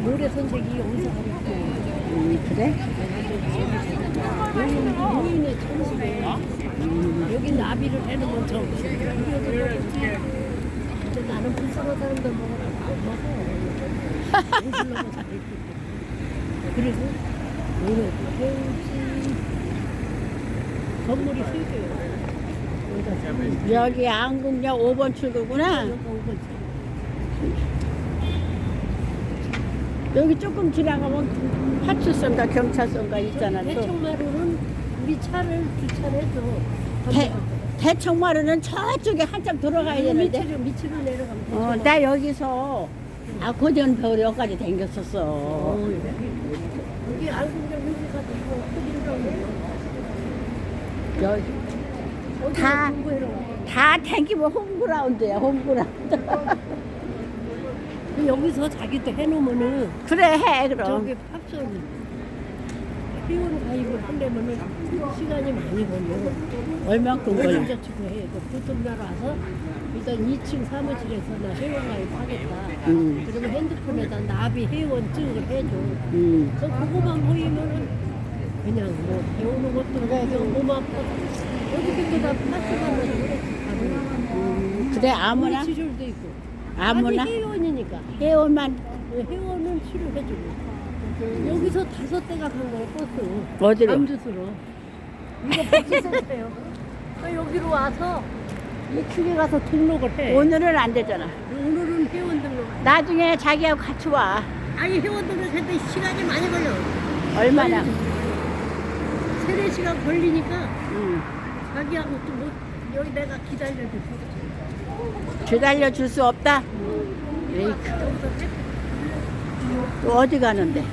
우리 노래 선생이 여기서 가르쳐. 음, 그래? 노인의 천식에 여기 나비를 저 근데 나는 불쌍한 사람들 먹어라 안 먹어. 그리고 노래도 배우지 건물이 세 개요. 사는 여기 안국역 5번 출구구나. 여기가 오거지. 여기 조금 지나가면 파출소인가 경찰서인가 있잖아. 또. 대청마루는 우리 차를 주차해줘. 대, 대청마루는 저쪽에 한참 들어가야 되는데. 밑으로 밑으로 내려가면 어, 대청마루. 나 여기서 아코디언 배우러 여기까지 댕겼었어. 어, 여기 알고 그냥 여기 가서 이거 흑인이라고 여기 어디 다- 공부해라. 다 댕기면 홈그라운드야, 홈그라운드. 그 여기서 자기도 해놓으면은 그래, 해, 그럼. 저기 팝소리 회원 가입을 하려면은 시간이 많이 걸려. 얼만큼 걸려? 보증자치고 해. 그 보통 날 와서 일단 2층 사무실에서 나 회원 가입하겠다. 음. 그러면 핸드폰에다 나비 회원증을 해줘. 음. 그 그거만 보이면은 그냥 뭐 배우는 것도 그냥 고맙고 어디 근데 다 파스가면 음, 그래, 아무나? 치료도 있고 아무나? 아니 회원이니까 회원만 회원은 치료해주고 여기서 다섯 대가 간 거예요 버스 어디로? 암주스로 이거 복지센터예요 그 여기로 와서 이쪽에 가서 등록을 해 오늘은 안 되잖아. 오늘은 회원 등록 나중에 자기하고 같이 와. 아니 회원 때 시간이 많이 걸려 얼마나? 세네 시간 걸리니까 음. 자기하고 또뭐 여기 내가 기다려줄 수 기다려 줄 수 없다. 에이크. 또 어디 가는데?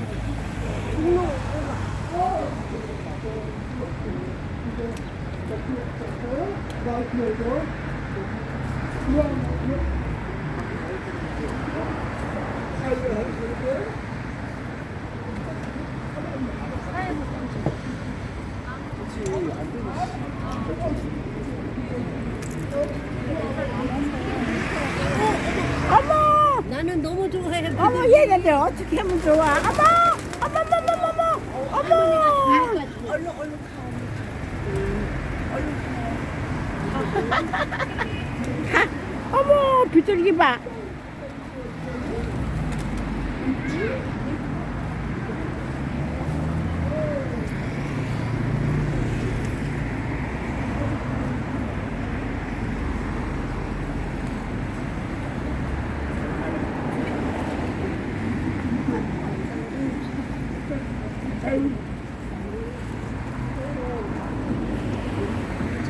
어머! 나는 너무 좋아해 어머 얘네들 어떻게 하면 좋아? 어머! 어머 어머 어머 어머 어머! 얼른 얼른 가. 어머 비둘기 봐.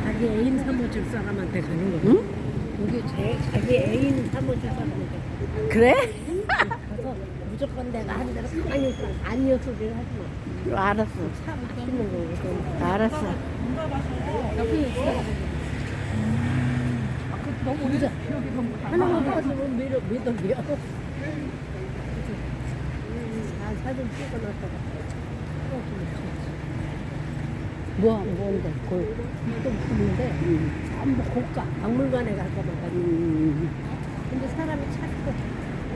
자기 애인 삼아줄 사람한테 가는 거야. 응? 여기 제, 자기 애인 삼아줄 사람한테 그래? 가서 무조건 내가 한 대로 가만히 있어. 아니요 소리를 하지 마. 알았어. 알았어. 여기 있어. 너무 의자. 하나만 봐주면 매력, 매덕이야. 아, 사진 찍어놨다가. 뭐, 뭔데? 골. 좀 푸는데, 음. 전부 고가. 박물관에 갈 거만 가지고. 음. 근데 사람이 착해.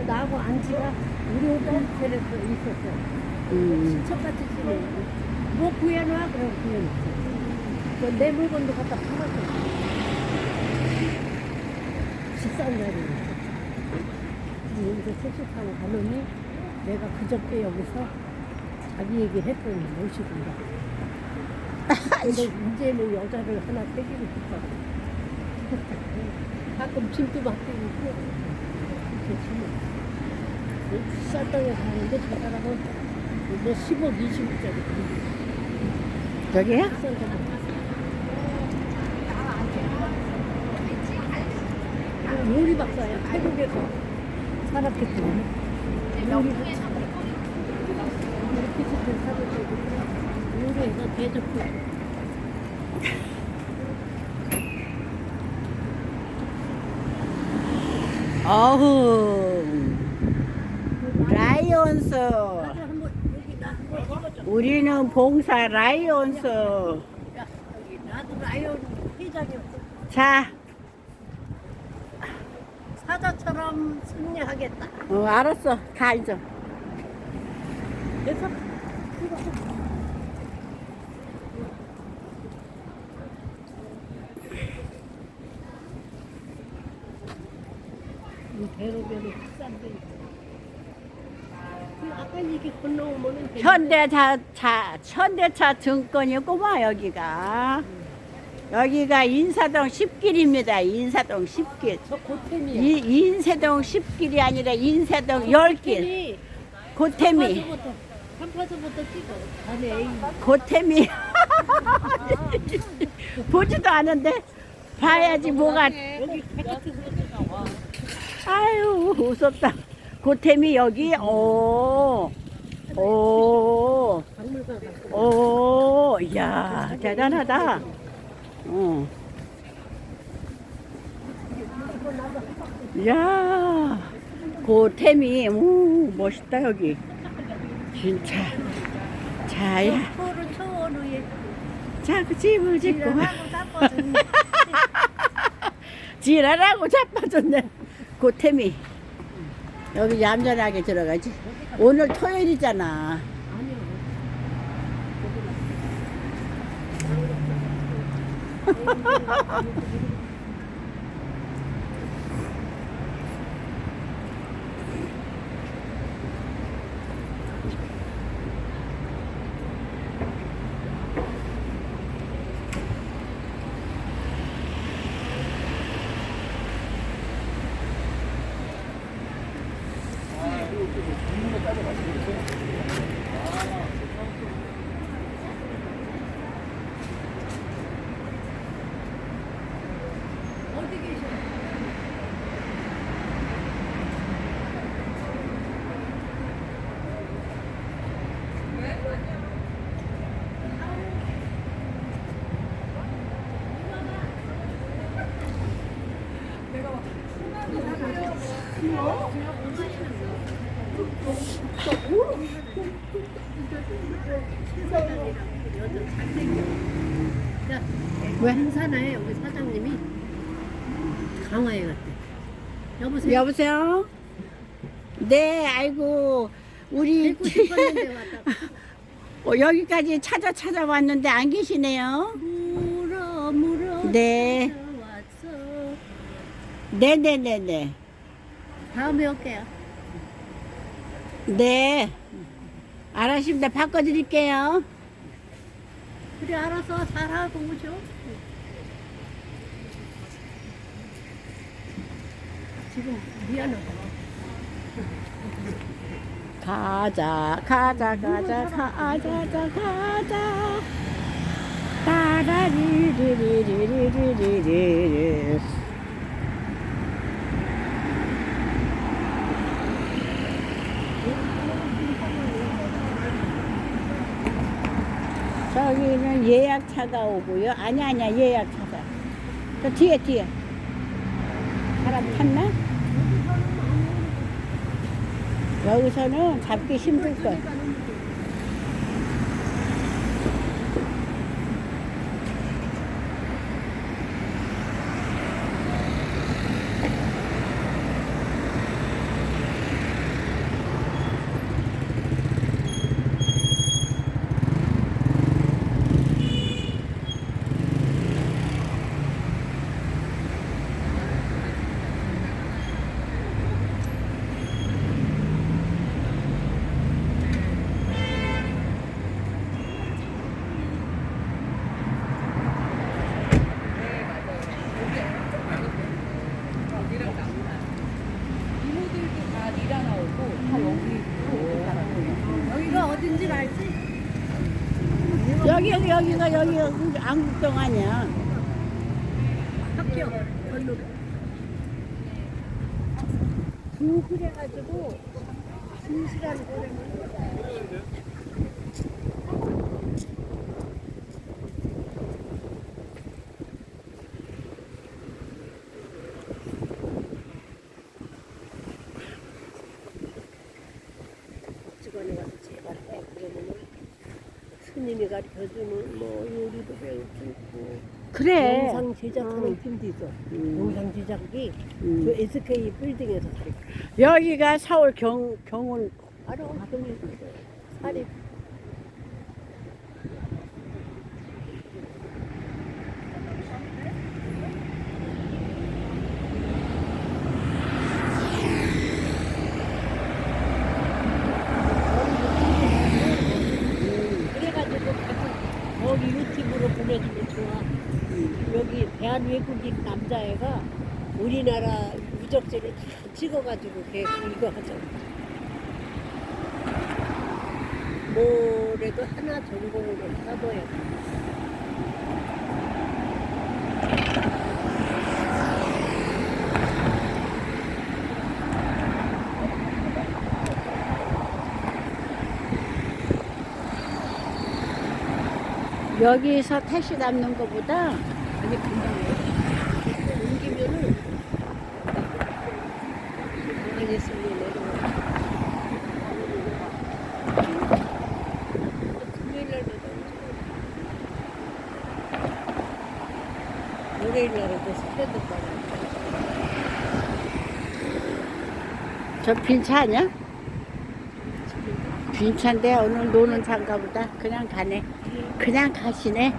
나하고 안지가 우리 호텔에서 있었어. 음. 친척같이 지내고. 뭐 구해놔? 그럼 구해놨어. 그내 물건도 갖다 팔았어. 비싼. 근데 여기서 택시 타고 가더니 내가 그저께 여기서 자기 얘기 했더니 모시던가. 근데 이제는 여자를 하나 빼기고 싶어. 가끔 짐도 맡기고 있고. 그렇지. 비싼 땅에 사는데 저 사람은 이제 10억, 20억짜리. 저기야? 비싼 거 못. 요리 박사야 태국에서 살았기 때문에 요리 박사 피스텔 사줬고 요리해서 대접해 어후. 라이온스. 나도 한번 여기 나 한번 찍어줘 우리는 봉사 라이온스. 야 여기 나도 라이온 회장이었어 자, 사자처럼 승리하겠다. 어, 알았어. 가, 이제. 그래서 이 대로변이 비싼데. 건너오면은 되는데 현대차, 차, 현대차 증권이구만, 여기가. 여기가 인사동 10길입니다. 인사동 10길. 저 고템이야. 이, 인세동 10길이 아니라 인세동 10길. 고태미. 한파서부터 한파서부터 찍어. 에이. 고태미. 보지도 않은데 봐야지 뭐가. 여기 바깥에서. 아유, 웃었다. 고태미 여기, 오. 오. 오, 이야, 대단하다. 어. 이야, 고템이, 오, 멋있다, 여기. 진짜. 자, 야, 토를 초원우에 자, 그 집을 짓고. 지랄하고 자빠졌네. 고템이. 여기 얌전하게 들어가지. 오늘 토요일이잖아. 왜? 행사나에 여기 사장님이 강화에 갔대. 여보세요. 여보세요? 네, 아이고, 우리 뵙고 싶었는데 왔다. 어, 여기까지 찾아 찾아왔는데 안 계시네요. 물어 물어. 네. 왔어. 네네네네. 다음에 올게요. 네. 알았습니다. 바꿔드릴게요. 그래 알아서 잘하고 오죠. 지금 미안하다. 가자, 가자, 가자, 가자, 가자. 따라리리리리리리리. 저기는 예약차가 오고요. 아니 아니야 예약차가. 저 뒤에 뒤에. 사람 탔나? 여기서는 잡기 힘들 걸. 이모들도 다 니라 나오고 다 여기 여기가 어딘지 알지? 여기 여기 여기가 여기 안국동 아니야. 학교 걸로. 그래가지고 진실한 거를 직원에 가서 제발 해 그러면은 스님이 가르쳐주는 뭐 요리도 배울 수 있고 그래. 영상 제작하는 응. 팀도 있어. 음. 영상 제작이 음. 그 SK 빌딩에서 가르쳐. 여기가 서울 경, 경운 알아, 경리 사립. 그래가지고 가끔 거기 유튜브로 보내주면 좋아. 대한 외국인 남자애가 우리나라 유적지를 다 찍어가지고 걔 이거 하잖아. 뭐래도 하나 전공으로 써둬야 돼. 여기서 택시 잡는 것보다 아니 금방 해. 옮기면은 알겠으면 내려와. 금요일 날 날에도 스프레드 받아. 저 빈 차 아니야? 빈 차인데 오늘 노는 차인가 보다. 그냥 가네. 그냥 가시네.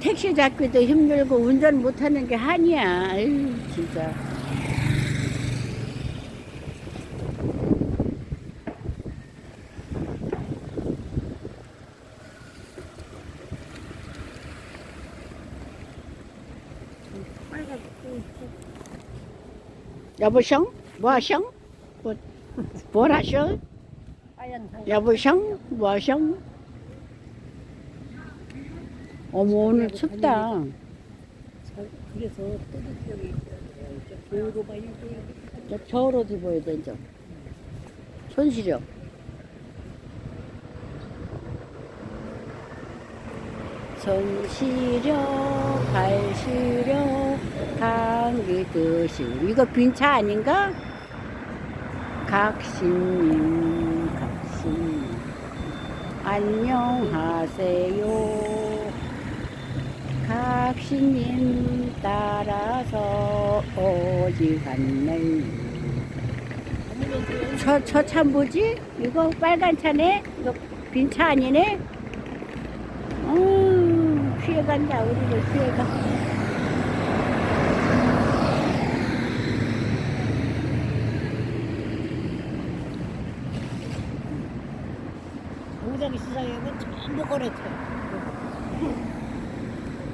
택시 잡기도 힘들고 운전 못하는 게 한이야. 아유, 진짜. 빨갛고 여보셩? 뭐하셩? 뭐, 뭐라셩? 하얀 상. 여보셩? 뭐하셩? 어머 오늘 춥다. 자, 그래서 뜨뜻하게 있잖아요. 저 교로가 일대 저 저울 어디 보여야 되죠? 손 시려. 손 시려 발 시려 감기 드시고 이거 빈차 아닌가? 각신님 각신님 안녕하세요 각신님 따라서 오지 않네 저, 저 차 뭐지? 이거 빨간 차네? 이거 빈 차 아니네? 어, 피해간다, 우리를 피해가. 공장 시장에는 전부 거래처.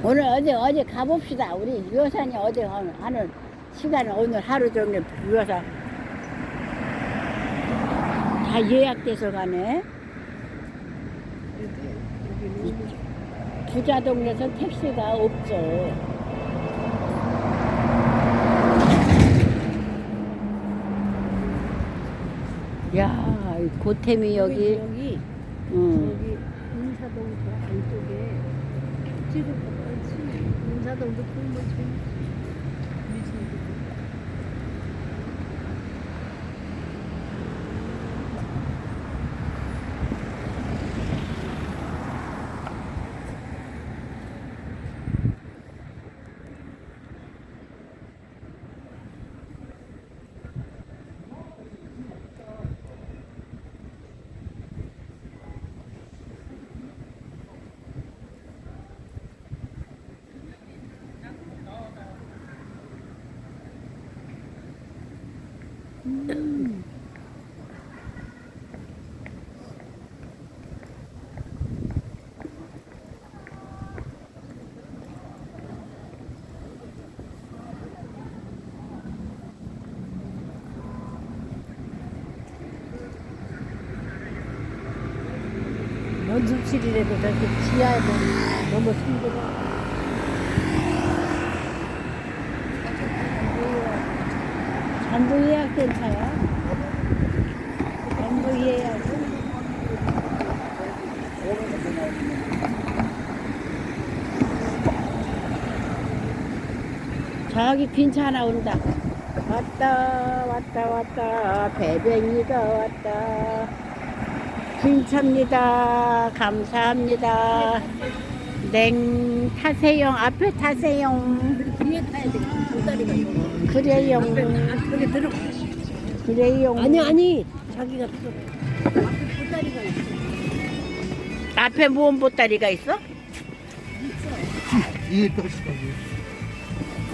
오늘 어디, 어디 가봅시다. 우리 유여산이 어디 하는, 하는 시간을 오늘 하루 종일 유여산. 다 예약돼서 가네. 부자 동네에서 택시가 없어. 야, 이 고템이 여기, 여기 응. 여기 인사동 저 안쪽에 찍을 것 같지. 인사동 연습실이라도 저렇게 지하에 뭐 너무 힘들어. 전부 예약된 차야. 전부 예약은. 저기 괜찮아 온다. 왔다 왔다 왔다 배뱅이가 왔다. 괜찮습니다. 감사합니다. 냉 타세요. 앞에 타세요. 뒤에 타야 돼. 그래요. 들어. 그래요. 아니 아니 자기가 들어. 앞에 보따리가 있어. 앞에 무언 보따리가 있어? 떡시까지.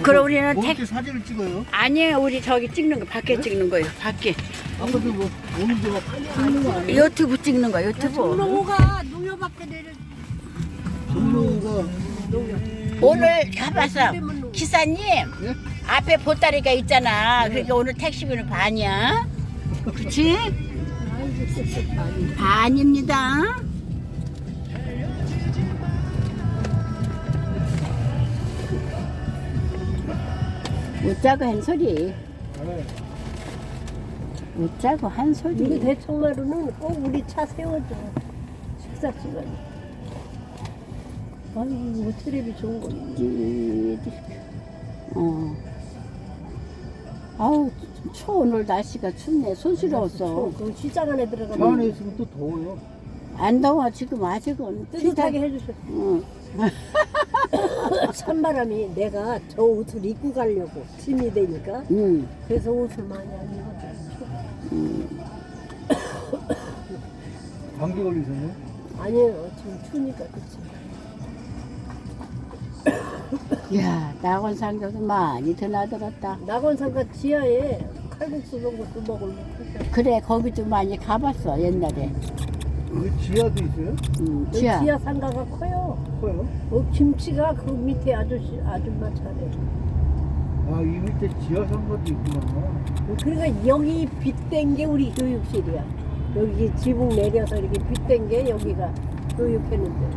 그럼 우리는 뭐택 사진을 찍어요? 아니에요. 우리 저기 찍는 거 밖에 찍는 거예요. 밖에 아까도 뭐 오는데 막 찍는 거 아니에요? 유튜브 찍는 거 유튜브. 종로가 농협밖에 내려. 종로가 오늘 가봤어. 때문에 기사님 예? 앞에 보따리가 있잖아. 그러니까 오늘 택시비는 반이야. 그렇지? 반입니다. 웃자고 한 소리. 네. 웃자고 한 우리 소리. 대청마루는 꼭 우리 차 세워줘. 식사 시간에. 아이고 뭐 테레비 좋은 거 있네. 어. 아우 추 오늘 날씨가 춥네. 손시러웠어. 그 시장 안에 차 안에 들어가면 있으면 또 더워요. 안 더워 지금 아직은. 뜨뜻하게 해주셔. 응. 찬바람이 내가 저 옷을 입고 가려고 짐이 되니까 응. 그래서 옷을 많이 안 입었죠. 감기 걸리셨네? 아니에요 지금 추우니까 그치. 야 낙원상도 많이 드나들었다. 낙원상가 지하에 칼국수 이런 것도 먹을 못 그래 거기도 많이 가봤어 옛날에. 여기 지하도 있어요? 응, 지하. 지하. 지하 상가가 커요. 커요? 어, 김치가 그 밑에 아저씨 아줌마 차례. 아, 이 밑에 지하 상가도 있구나. 그러니까 여기 빗댄 게 우리 교육실이야. 여기 지붕 내려서 이렇게 빗댄 게 여기가 교육했는데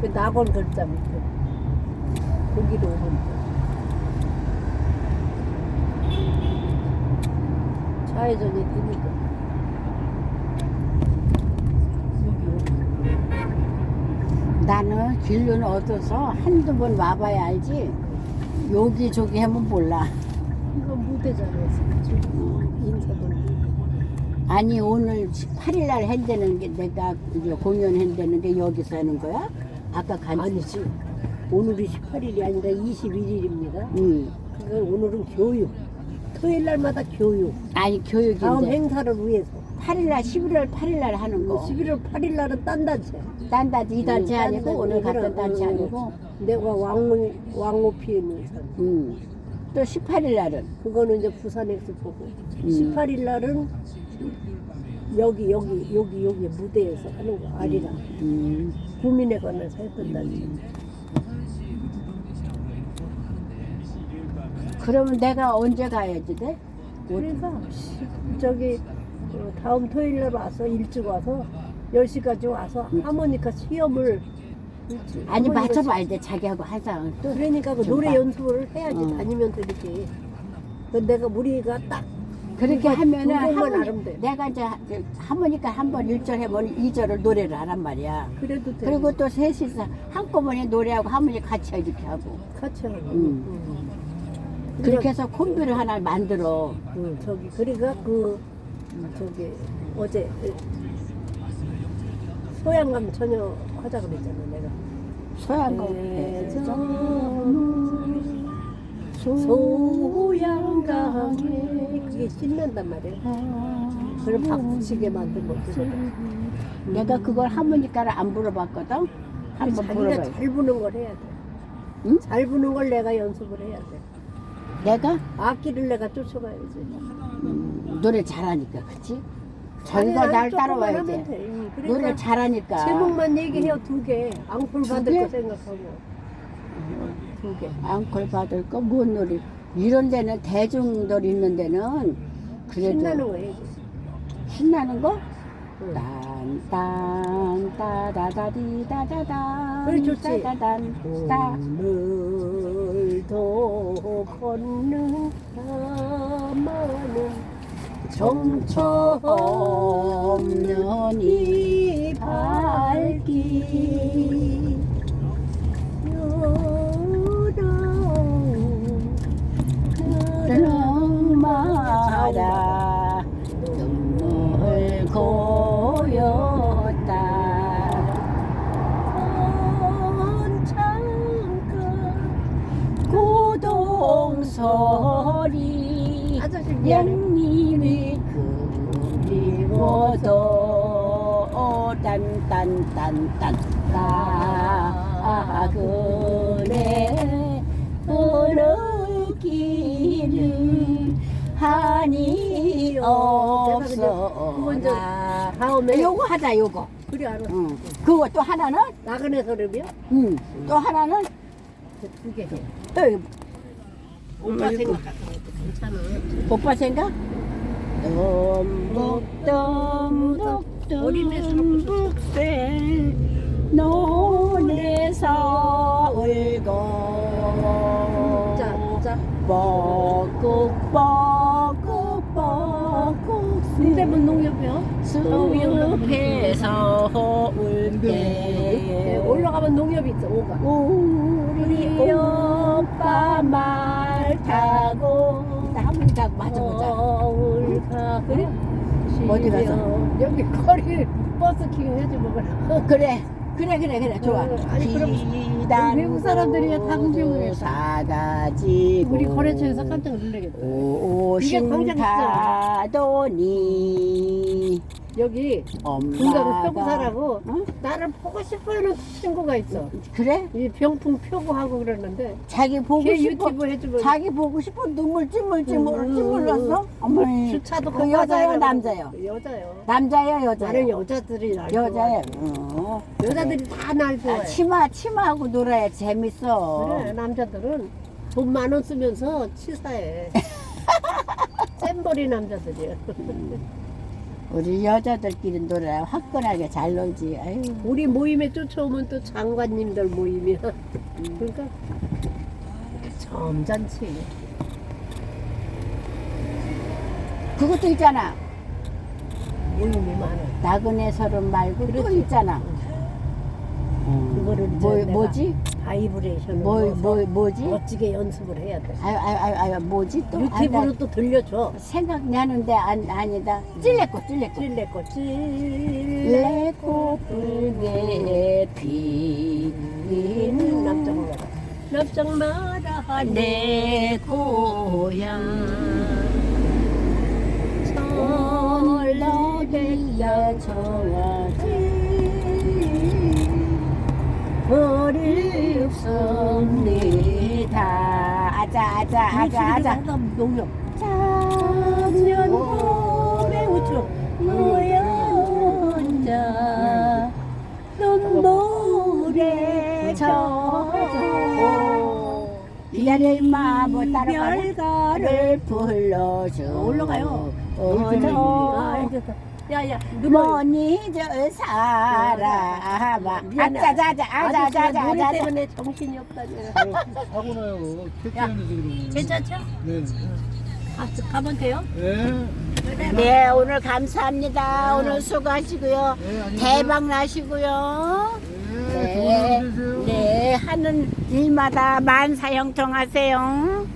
그 낙원 글자 밑에 거기로 오면 좌회전이 되니까 나는 길로는 얻어서 한두 번 와봐야 알지. 여기 저기 하면 몰라. 이거 무대잖아요. 인사동 아니 오늘 8일 날 한다는 게 내가 이제 공연 한다는 게 여기서 하는 거야? 아까 간 아니지. 오늘이 18일이 아니라 21일입니다. 응. 그러니까 오늘은 교육. 토요일 날마다 교육. 아니 다음 교육인데 행사를 위해서. 8일 날 11월 8일 날 하는 거. 11월 8일 날은 딴 단체. 딴 단체 이 단체 응, 딴 아니고. 오늘 이거는, 단체 응. 아니고. 내가 왕호, 왕호 피해는 산. 응. 또 18일 날은 그거는 이제 부산 엑스포고. 음. 18일 날은 여기, 여기, 여기, 여기 무대에서 하는 거. 아리랑. 음. 구민에 관해서 했던 단체. 그러면 내가 언제 가야지 돼? 그래서 저기 어, 다음 토요일 날 와서 일찍 와서 10시까지 와서 하모니카 시험을 아니 맞춰봐야 돼 자기하고 항상 또 시- 그러니까 그좀 노래 봐. 연습을 해야지 어. 다니면 되지 그 내가 우리가 딱 그렇게 하면은 하모니. 내가 이제 하- 이제 하모니카 한번 1절 해보면 2절을 노래를 하란 말이야 그래도 돼 그리고 또 셋이서 한꺼번에 노래하고 하모니카 같이 이렇게 하고 같이 하고 음. 응. 그렇게 해서 콤비를 하나 만들어 응, 저기 그러니까 그 음, 저기 어제 그 소양강 처녀 하자 그랬잖아 내가 소양거 소양강에 그게 신난단 말이야. 그걸 박수치게 만든 것도 내가 그걸 하모니카를 안 불어봤거든 한번 자기가 불어봐 잘 부는 걸 해야 돼. 응? 잘 부는 걸 내가 연습을 해야 돼. 내가 악기를 내가 쫓아가야지. 음, 노래 잘하니까 그치? 아니, 날 조금만 따라와야 하면 돼 돼. 응, 그러니까 잘하니까 제목만 얘기해요 두 개. 앙콜 두 받을 개? 거 생각하고 두 개. 앙콜 받을 거뭔 노래 이런 데는 대중들 있는 데는 그래도 신나는 거 해야지. 신나는 거? 응. 딴딴 따다다디 다다단 그래, 좋지. 따다단 따 오늘도 걷는 가마는 정처없는이 밝기 요로운 그릉마다 눈물 고였다. 선창가 고동설이 아저씨 미안해. 그리워도 딴딴딴딴 나그네 어느 길은 한이 없어나 다음에 요거 하자 요거 그래 알아. 응. 그거 또 하나는 나그네 서름이요? 응. 또 하나는 두개 이거. 생각 괜찮아. 오빠 생각? 덤벅덤벅 어린애 덤벅새 논에서 울고 자, 자. 뻐꾹 뻐꾹 뻐꾹 근데뭐 농협이요? 울때 네, 올라가면 농협이 있어. 오가. 우리 오빠 말 어디 가서? 여기 거리 버스킹 해주고 그래. 그래 그래 그래 그래 좋아 어, 아니, 그럼 외국 사람들이야 다 구경을 해. 사다지고 우리 거래처에서 깜짝 놀라겠다. 오신 광장 타더니 여기 엄마가 표구사라고 응? 나를 보고 싶어하는 친구가 있어. 그래 이 병풍 표구하고 그러는데 자기 보고 걔 싶어 유튜브 해주면 자기 보고 싶어 눈물 찔물 찔물 음, 찔물렀어 어머니 주차도 그 여자요 남자요 여자요. 남자요 나는 여자요 여자들이 날 여자예요 좋아해. 어. 여자들이 다 날 좋아해. 아, 치마 치마하고 놀아야 재밌어 그래 남자들은 돈 만 원 쓰면서 치사해. 잼버리 남자들이야. 우리 여자들끼리 놀아야 화끈하게 잘 놀지 아유 우리 모임에 쫓아오면 또 장관님들 모임이야. 그러니까 점잖지. 그것도 있잖아 모임이 많아. 나그네 서른 말고 또 있잖아 그거를 이제 뭐, 내가 뭐지? 바이브레이션을 뭐, 뭐, 뭐지? 멋지게 연습을 해야 돼. 아유, 아유, 아유, 아유, 뭐지 또? 유튜브로 또 들려줘. 나 생각나는데 아니, 아니다. 찔레꽃, 찔레꽃. 찔레꽃 찔레 찔레꽃 붉게 피는 남정마다 남정마다 내 고향 천러기야 정하 어렵습니다. 아자 아자 아자 아자. 농협. 작년 노래 우추 너야 혼자 눈물에 젖어 기다려 임마 뭐 따라가 별가를 불러줘. 올라가요. 어저 알겠어. 야야 못 잊을 사람아 미안해. 아자자자 아자자자 아자자 때문에 정신이 없다니. 사고 나요. 그러면. 괜찮죠? 네. 가, 가면 돼요? 네. 네 오늘 감사합니다 오늘 수고하시고요 네, 안녕히 대박 나시고요 네. 좋은 하루 되세요. 네, 하는 일마다 만사형통하세요.